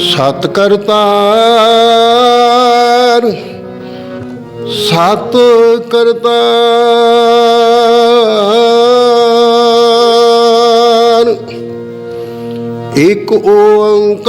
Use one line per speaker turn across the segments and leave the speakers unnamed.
ਸਤ ਕਰਤਾਰ ਸਤ ਕਰਤਾਰ ਇਕ ਓੰਕਾਰ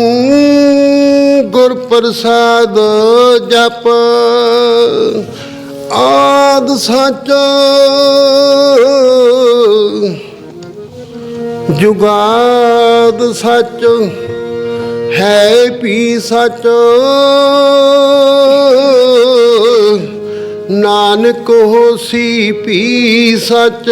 ਗੁਰ ਪ੍ਰਸਾਦ ਜਪ। ਆਦ ਸੱਚ ਜੁਗਾਦ ਸੱਚ ਹੈ ਪੀ ਸੱਚ। ਨਾਨਕ ਹੋਸੀ ਪੀ ਸੱਚ।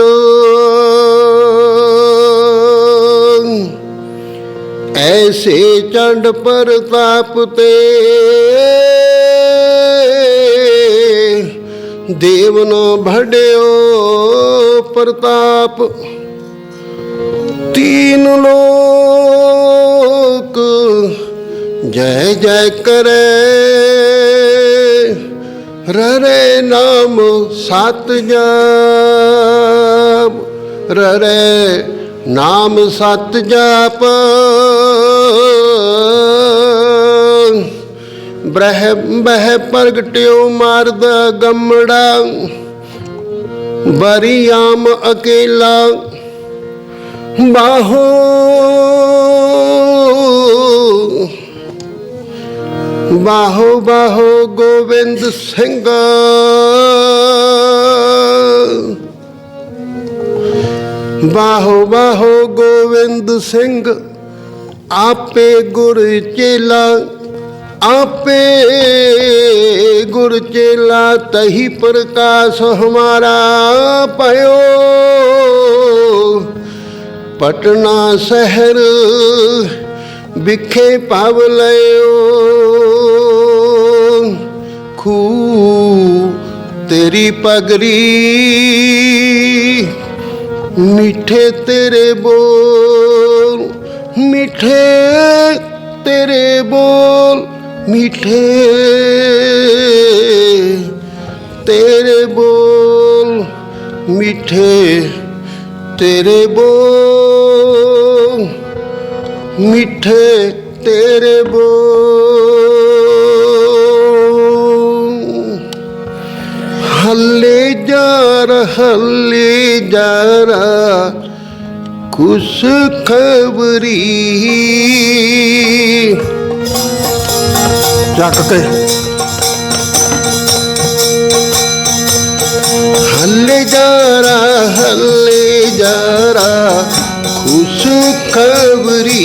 ਐਸੇ ਚੰਡ ਪ੍ਰਤਾਪ ਤੇ ਦੇਵ ਨ ਭੜਿਓ ਪ੍ਰਤਾਪ। ਤੀਨ ਲੋਕ ਜੈ ਜੈ ਕਰੇ, ਰਰੇ ਨਾਮ ਸਤ ਜਪ, ਰਰੇ ਨਾਮ ਸਤ ਜਪ ਬ੍ਰਹ ਬਹਿ ਪ੍ਰਗਟਿਓ ਮਰਦ ਗਮੜਾ ਬਰੀਆਮ ਅਕੇਲਾ, ਬਾਹੋ ਬਾਹੋ ਬਾਹੋ ਗੋਬਿੰਦ ਸਿੰਘ। ਬਾਹੋ ਬਾਹੋ ਗੋਬਿੰਦ ਸਿੰਘ, ਆਪੇ ਗੁਰ ਚੇਲਾ, ਆਪੇ ਗੁਰ ਚੇਲਾ, ਤਹੀ ਪ੍ਰਕਾਸ਼ ਹਮਾਰਾ ਪਇਓ ਪਟਨਾ ਸ਼ਹਿਰ ਵਿਖੇ ਪਾਵ ਲਿਓ ਖੂ ਤੇਰੀ ਪਗਰੀ। ਮਿੱਠੇ ਤੇਰੇ ਬੋਲ ਮਿੱਠੇ ਤੇਰੇ ਬੋਲ ਮਿੱਠੇ ਤੇਰੇ ਬੋਲ ਮਿੱਠੇ ਤੇਰੇ ਬੋਲ ਮਿੱਠੇ ਤੇਰੇ ਬੋਲ ਜਰ ਹੱਲੇ ਜਰਾ ਕੁਸ ਖਬਰੀ ਚੱਕ ਕੇ ਹੱਲੇ ਜਰਾ ਹੱਲੇ ਜਰਾ ਖੁਸ਼ ਖਬਰੀ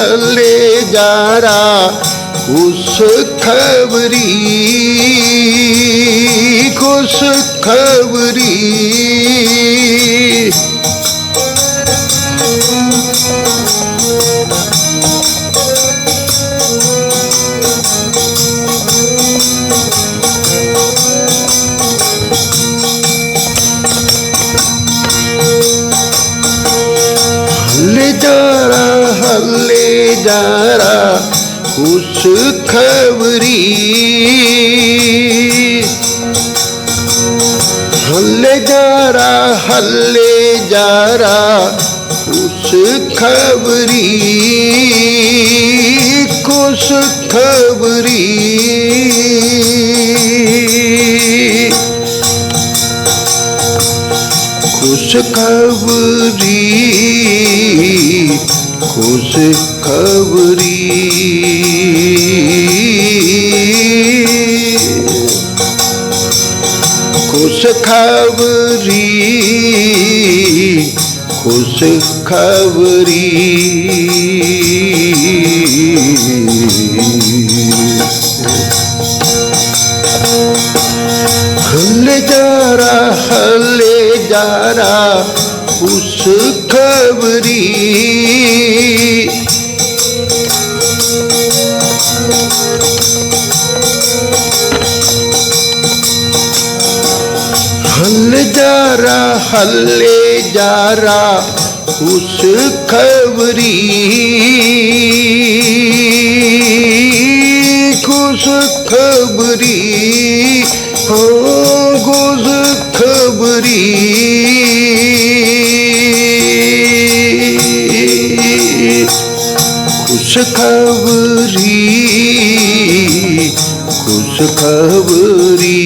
ਜਾਰਾ ਹੱਲੇ ਜਾਰਾ ਖੁਸ਼ ਖਬਰੀ ਖੁਸ਼ ਖਬਰੀ। ਜਾਰਾ ਖੁਸ਼ ਖਬਰੀ। ਹੱਲੇ ਜਾਰਾ ਹੱਲੇ ਜਾਰਾ ਖੁਸ਼ ਖਬਰੀ। ਖੁਸ਼ ਖਬਰੀ। ਖੁਸ਼ ਖਬਰੀ। खुश खबरी खुश खबरी खुश खबरी हल्ले जा रहा हल्ले जा रहा खुशखबरी हल जा रहा हल्ले जा रहा खुशखबरी खुशखबरी हो गुज खबरी ਖੁਸ਼ਖਬਰੀ ਖੁਸ਼ਖਬਰੀ।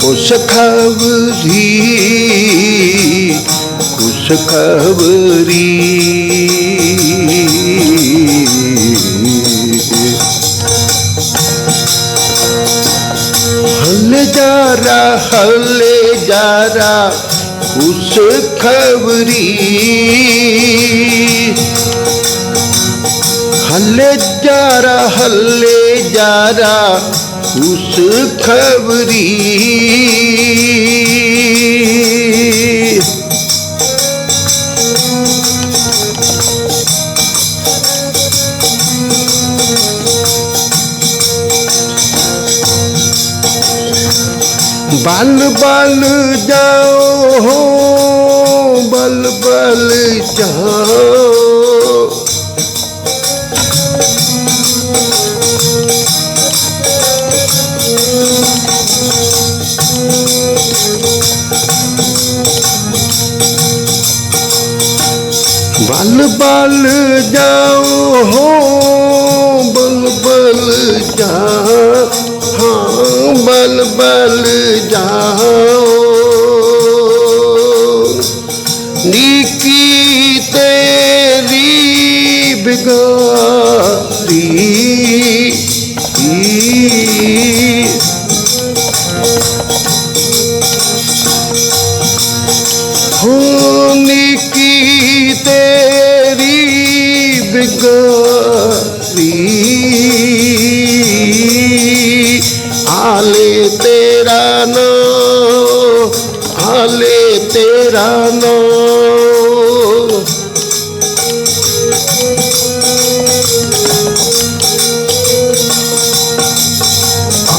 ਖੁਸ਼ਖਬਰੀ ਖੁਸ਼ਖਬਰੀ। ਖੁਸ਼ ਖਬਰੀ। ਹੱਲੇ ਜਾਰਾ ਹੱਲੇ ਜਾਰਾ ਉਸ ਖਬਰੀ। ਬਲ ਬਲ ਜਾਓ ਵੱਲ ਜਾਓ ਬਲ ਬਲ ਜਾਓ ਹੋ ਬਲ ਬਲ ਜਾਓ ਹਾਂ ਬਲ ਬਲ ਜਾਓ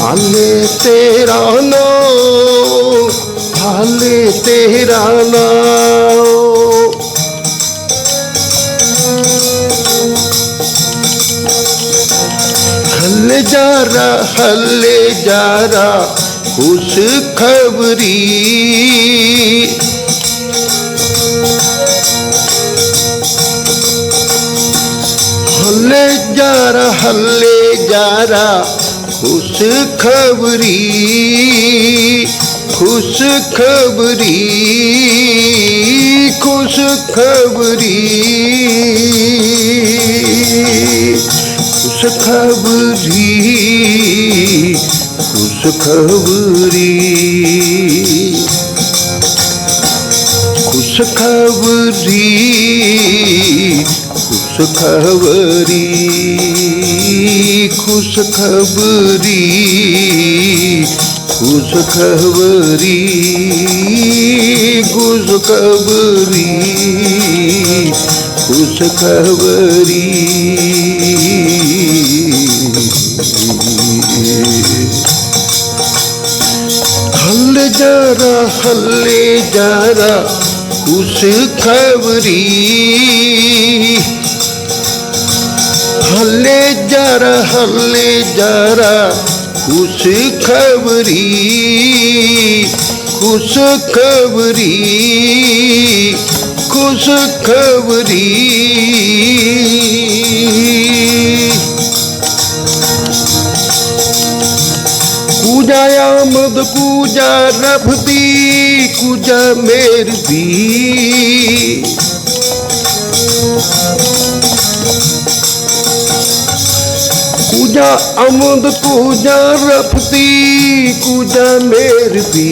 ਆਲੇ ਤੇਰਾ ਨੋ ਹਾਲੇ ਤੇਰਾ ਨਾਮ। ਹੱਲੇ ਜਾਰਾ ਹੱਲੇ ਜਾਰਾ, ਖੁਸ਼ ਖਬਰੀ। ਹੱਲੇ ਜਾਰਾ ਹੱਲੇ ਜਾਰਾ खुश खबरी खुश खबरी खुश खबरी खुश खबरी खुश खबरी खुश खबरी ਖਬਰੀ ਖੁਸ਼ ਖਬਰੀ ਖੁਸ਼ ਖਬਰੀ ਖੁਸ਼ ਖਬਰੀ ਖੁਸ਼ ਖਬਰੀ ਹੱਲੇ ਜਰਾ ਹੱਲੇ ਜਰਾ ਖੁਸ਼ ਖਬਰੀ हल्ले जरा हल्ले जरा खुश खबरी खुश खबरी खुश खबरी पूजा आमद पूजा रफदी पूजा मेर दी ਕੁਜਾ ਅਮਦ ਕੁਜਾ ਰਫਤੀ ਕੁਜਾ ਮੇਰ ਵੀ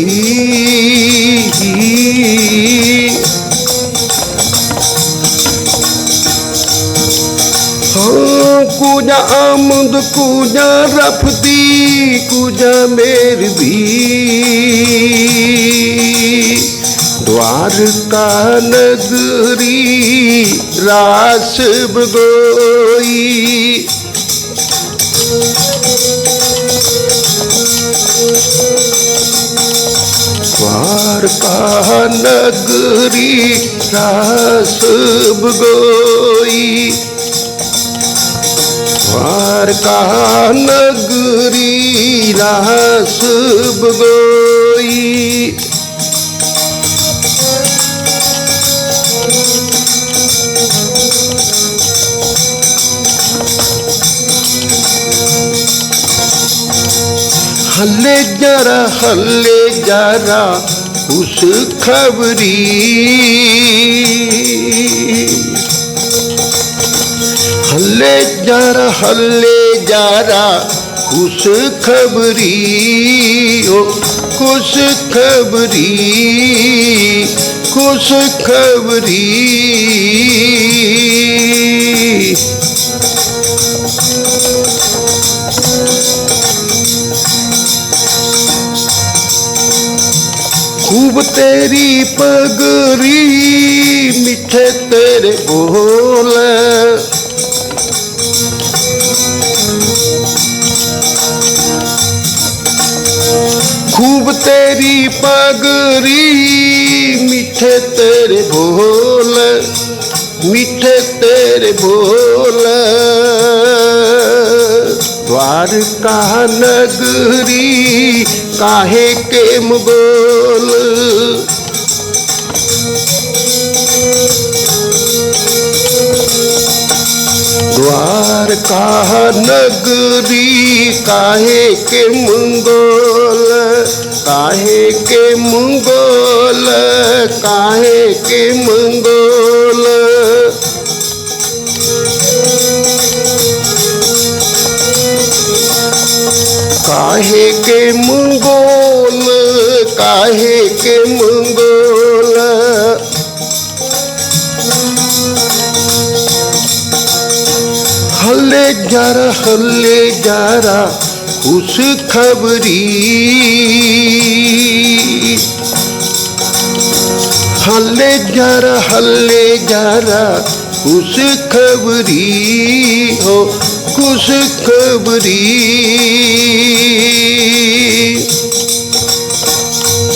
ਹਾਂ ਕੁਜਾ ਅਮਦ ਕੁਜਾ ਰਫਤੀ ਕੁਜਾ ਮੇਰ ਵੀ द्वारका नगरी रास बगोई द्वारका नगरी रास बगोई द्वारका नगरी रास बगोई हल्ले जरा हल्ले जरा उस खबरी हल्ले जरा हल्ले जरा उस खबरी ओ कुछ खबरी कुछ खबरी खूब तेरी पगरी मिठे तेरे बोल खूब तेरी पगरी मिठे तेरे बोल मिठे तेरे बोल द्वारका नगरी काहे के मुगोल? द्वारका नगरी काहे के मंगोल? काहे के मंगोल? काहे के मंगोल? काहे के मंगोल काहे के मंगोल हल्ले जरा हल्ले जरा खुश खबरी हल्ले जरा हल्ले जरा खुश खबरी हो खुश खबरी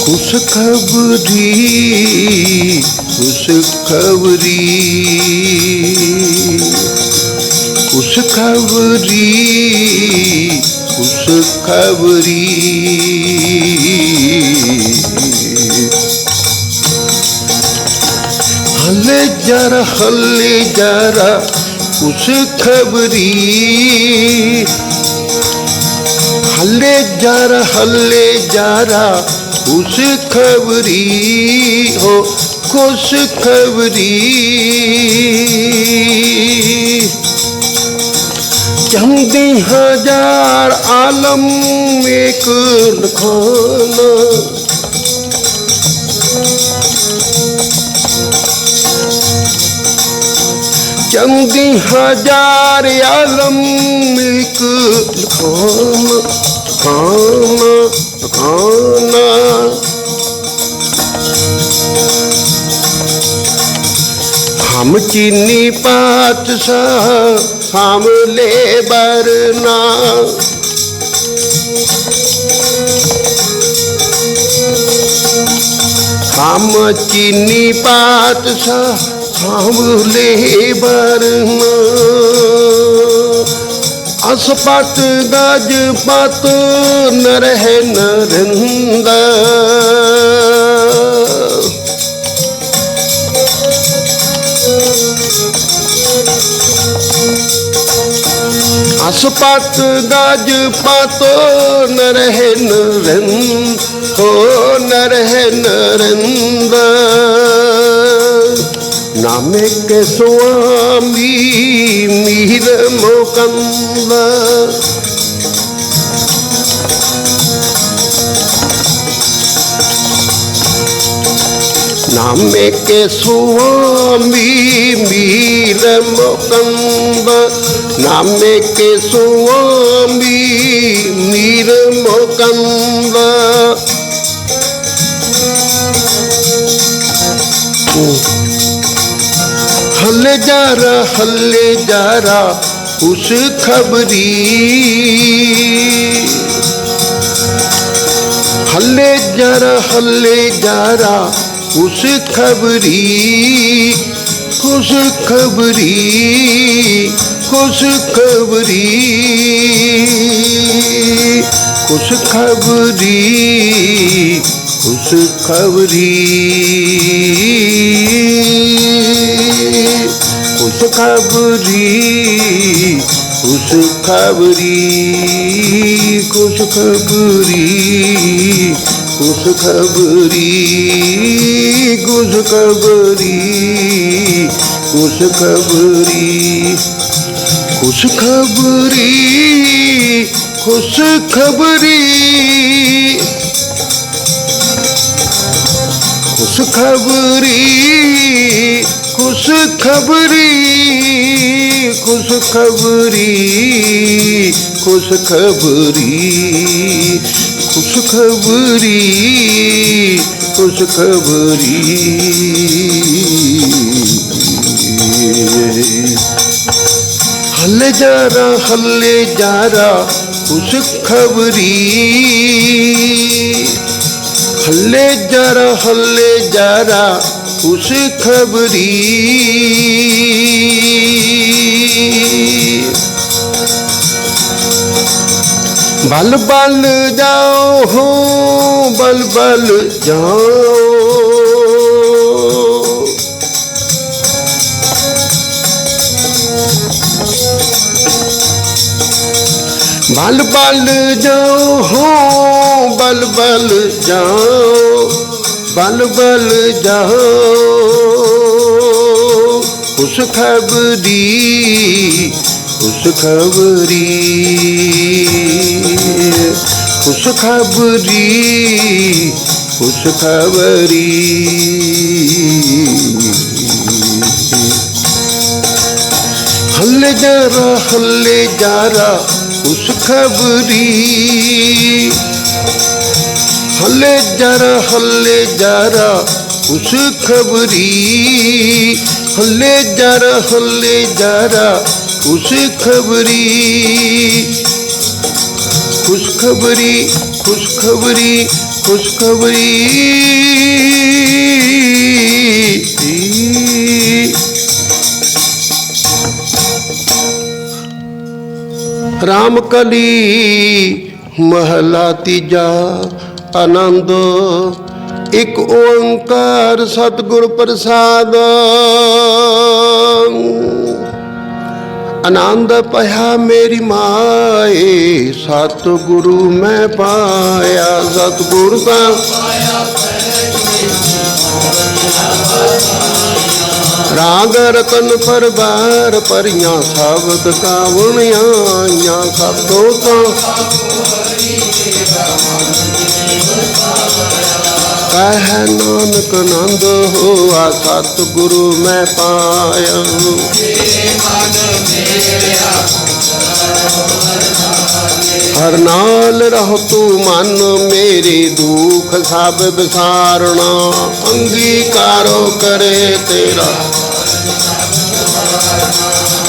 खुश खबरी खुश खबरी खुश खबरी खुश खबरी हल्ले जरा हल्ले जरा खुश ਖਬਰੀ ਹੱਲੇ ਜਾਰਾ ਹੱਲੇ ਜਾਰਾ, ਉਸ ਖਬਰੀ, ਹੋ ਖੁਸ਼ ਖਬਰੀ। ਚੰਦੇ ਹਜ਼ਾਰ ਆਲਮ ਇੱਕ ਲਖਾਨਾ ਚੰਦੀ ਹਜ਼ਾਰ ਆਲਮ ਇੱਕ ਖਾਨ ਖਾਨ ਖਾਨ ਹਮ ਚੀਨੀ ਪਾਤਸ਼ਾਹ, ਹਮ ਲੇਬਰ ਨਾ। ਹਮ ਚੀਨੀ ਪਾਤਸ਼ਾਹ ਆਵਲੇ ਬਰਮਾ ਅਸਪਤ ਗਜ ਪਤ ਨਰਹ ਨਰੰਦ ਅਸਪਤ ਗਜ ਪਤ ਨਰਹ ਨਰੰਦ ਹੋ ਨਰਹ ਨਰੰਦ නමෙක්ක ස්වාමී මිහිර මොකන්ද නමෙක්ක ස්වාමී මිහිර මොකන්ද නමෙක්ක ස්වාමී මිහිර මොකන්ද Ooh. हल जा रा हले जा रा उस खबरी हले जरा हले जरा उस खबरी खुश खबरी खुश खबरी खुश खबरी ਖੁਸ਼ ਖਬਰੀ ਖੁਸ਼ ਖਬਰੀ ਖੁਸ਼ ਖਬਰੀ ਖੁਸ਼ ਖਬਰੀ ਖੁਸ਼ ਖਬਰੀ, ਖੁਸ਼ ਖਬਰੀ ਖੁਸ਼ ਖਬਰੀ ਖੁਸ਼ ਖਬਰੀ ਖੁਸ਼ ਖਬਰੀ ਖੁਸ਼ ਖਬਰੀ। ਹੱਲੇ ਜਾਰਾ ਹੱਲੇ ਜਾਰਾ, ਖੁਸ਼ ਖਬਰੀ। ਹੱਲੇ ਜਰਾ ਹੱਲੇ ਜਰਾ, ਉਸ ਖਬਰੀ। ਬਲ ਬਲ ਜਾਓ ਹੋ, ਬਲ ਬਲ ਜਾਓ ਬਲ ਬਲ ਜਾਓ ਹੋ ਬਲ ਬਲ ਜਾਓ, ਬਲ ਬਲ ਜਾਓ। ਉਸ ਖਬਰੀ ਉਸ ਖਬਰੀ ਉਸ ਖਬਰੀ ਉਸ ਖਬਰੀ। ਹੱਲੇ ਜਾਰਾ, ਹੱਲੇ ਜਰਾ, ਉਸ ਖਬਰੀ हल्ले जरा हल्ले जरा कुछ खबरी। हल्ले जरा हल्ले जरा कुछ खबरी। खुशखबरी खुशखबरी खुशखबरी रामकली महला तीजा ਆਨੰਦ, ਇੱਕ ਓੰਕਾਰ ਸਤਿਗੁਰ ਪ੍ਰਸਾਦ। ਆਨੰਦ ਪਇਆ ਮੇਰੀ ਮਾਏ, ਸਤਿਗੁਰੂ ਮੈਂ ਪਾਇਆ, ਸਤਿਗੁਰ ਦਾ ਰਾਗ ਰਤਨ ਪਰਵਾਰ ਪਰੀਆਂ ਸ਼ਬਦ ਕਾਵਣੀਆਂ ਸਤੋ ਤਾਂ ਕਹਿ ਨਾਨਕ ਨੰਦ ਹੋਆ ਸਤਿਗੁਰੂ ਮੈਂ ਪਾਇਆ। ਹਰ ਨਾਲ ਰਹੋ ਤੂੰ ਮਨ ਮੇਰੇ ਦੁਖ ਸਭ ਵਿਸਾਰਣਾ। ਅੰਗੀਕਾਰੋ ਕਰੇ ਤੇਰਾ।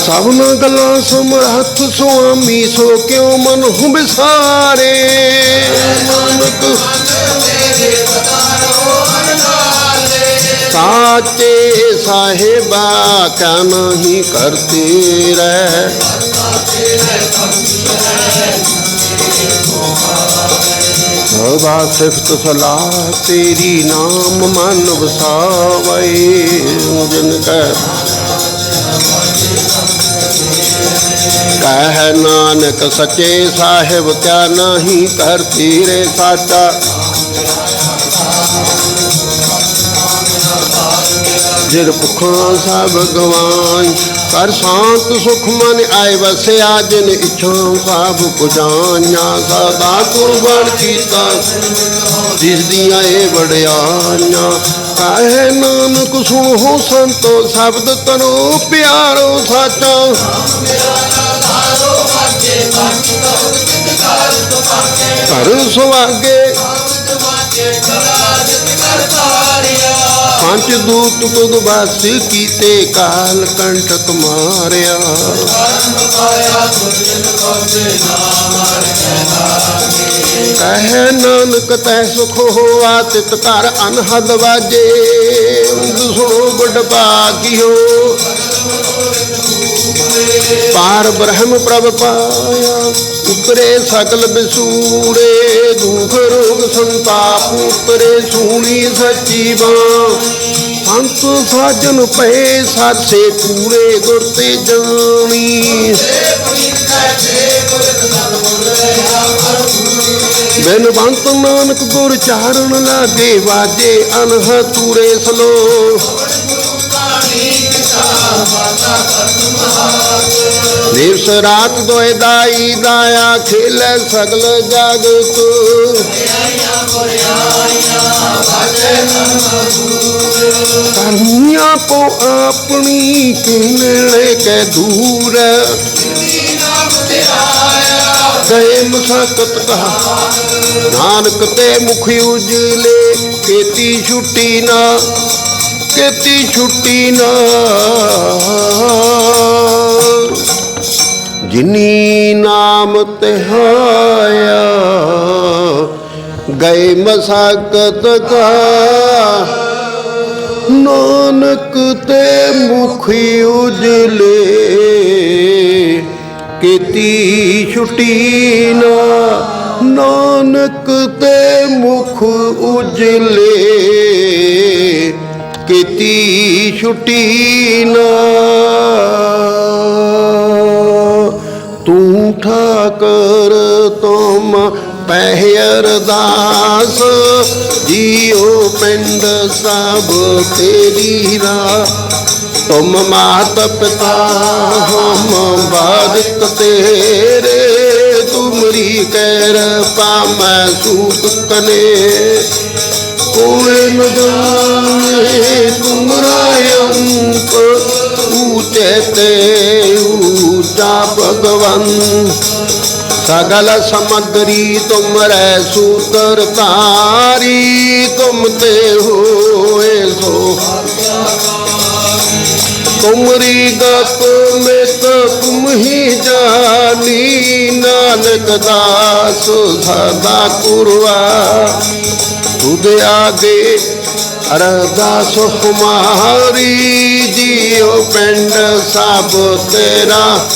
ਸਭਨਾ ਗੱਲਾਂ ਸਮਰੱਥ ਸੁਆਮੀ, ਸੋ ਕਿਉ ਮਨ ਹੁ ਬਿਸਾਰੇ ਨਾਨਕ ਸਾਚੇ ਸਾਹਿਬਾ साचे साहेबा काम ही करते रह। बाबा सिर्फ़ तो सलाह तेरी नाम मन बसावे कह नानक सचे साहेब, क्या नहीं करती रे साचा। ਜਿਰ ਭੁਖਾਂ ਸਭ ਗਵਾਈ। ਕਰ ਸ਼ਾਂਤ ਸੁਖ ਮਨ ਆਏ ਵਸਿਆ ਜਿਨ ਇਛਾਂ ਸਭ ਪੁਜਾਈਆਂ। ਸਦਾ ਕੁਰਬਾਨ ਕੀਤਾ ਜਿਸ ਦੀਆਂ ਇਹ ਵਡਿਆਈਆਂ। ਕਾਹੇ ਨਾਨਕ, ਸੁਣੋ ਸੰਤੋ, ਸ਼ਬਦ ਤਨੋ ਪਿਆਰੋ ਸਾਚਾ। ਘਰ ਸੁਆਗੇ ਪੰਜ ਦੂਤ ਤੁਧ ਬਸ ਕੀਤੇ, ਕਾਲ ਕੰਟਕ ਮਾਰਿਆ। ਕਹਿ ਨਾਨਕ, ਤੈ ਸੁਖ ਹੋਆ, ਤਿਤ ਘਰ ਅਨਹਦ ਵਾਜੇ। ਸੁਣੋ ਗੁੱਡ ਭਾਗਿਓ ਪਾਰ ਬ੍ਰਹਮ ਪ੍ਰਭ ਪਾਇਆ, ਉਪਰੇ ਸਕਲ ਬਿਸੂਰੇ, ਦੁਖ ਰੋਗ ਸੰਤਾਪ ਉਤਰੇ ਸੂਣੀ ਸੱਚੀ ਬਾਂ ਸੰਤ ਸਾਜਨ ਪਏ ਸਾਸੇ ਪੂਰੇ ਗੁਰ ਤੇ ਜਾਣੀ। ਬਿਨ ਬੰਤ ਨਾਨਕ ਗੁਰ ਚਾਰਨ, ਲਾਗੇ ਵਾਜੇ ਅਨਹ ਤੂਰੇ ਸਲੋ। ਦਿਵਸ ਰਾਤ ਦੋਇ ਦਾਈ ਦਾਇਆ ਖੇਲੇ ਸਗਲ ਜਗਤ ਕਰਮੀਆਂ ਕੋ ਆਪਣੀ ਕਿਨੜੇ ਕੇ ਦੂਰ ਗਏ ਮਸਕਤ ਕਹਾ। ਨਾਨਕ ਤੇ ਮੁਖ ਉਜਲੇ ਕੀਤੀ ਛੁੱਟੀ ਨਾ। ਕੀਤੀ ਛੁੱਟੀ ਨਾ ਜਿਨੀ ਨਾਮ ਤਿਹਾਇਆ, ਗਏ ਮਸਾਕਤ ਕਾ ਨਾਨਕ ਤੇ ਮੁਖੀ ਉਜਲੇ, ਕੀਤੀ ਛੁੱਟੀ ਨਾ ਨਾਨਕ ਤੇ ਮੁਖ ਉਜਲੇ। ਕੀਤੀ ਛੁੱਟੀ ਨਾ। ਤੂੰ ਠਾਕਰ ਤੁਮ ਪਹਿ ਅਰਦਾਸ ਜੀਉ ਪਿੰਡ ਸਭ ਤੇਰੀ ਰਾ ਤੁਮ ਮਾਤ ਪਿਤਾ ਹਮ ਬਾਦਿਕ ਤੇਰੇ, ਤੁਮਰੀ ਕਹਿਰ ਪਾਮੈ ਸੂਤ ਕਨੇ ਕੋਏ ਨ ਜਾਣੇ ਤੁਮਰਾ ਅੰਤ, ਊਚੇ ਤੇ ਊਚਾ ਭਗਵਨ ਸਗਲ ਸਮਗਰੀ ਤੁਮਰੇ ਸੂਤਰ ਤਾਰੀ ਤੁਮ ਤੇ ਹੋਏ ਸੋ ਤੁਮਰੀ ਗਤ ਮਿਤ ਤੁਮ ਹੀ ਜਾਨੀ, ਨਾਨਕ ਦਾਸ ਸਦਾ ਕੁਰਵਾ ਤੁਧ ਆਗੇ ਅਰਦਾਸ ਹਮਾਰੀ ਜੀਉ ਪਿੰਡ ਸਭ ਤੇਰਾ।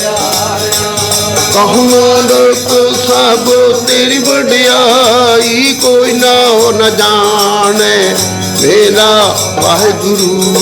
ਕਹੂੰ ਲੋਕ ਸਭ ਤੇਰੀ ਵਡਿਆਈ, ਕੋਈ ਨਾ ਹੋ ਨ ਜਾਣੇ ਮੇਰਾ ਵਾਹਿਗੁਰੂ।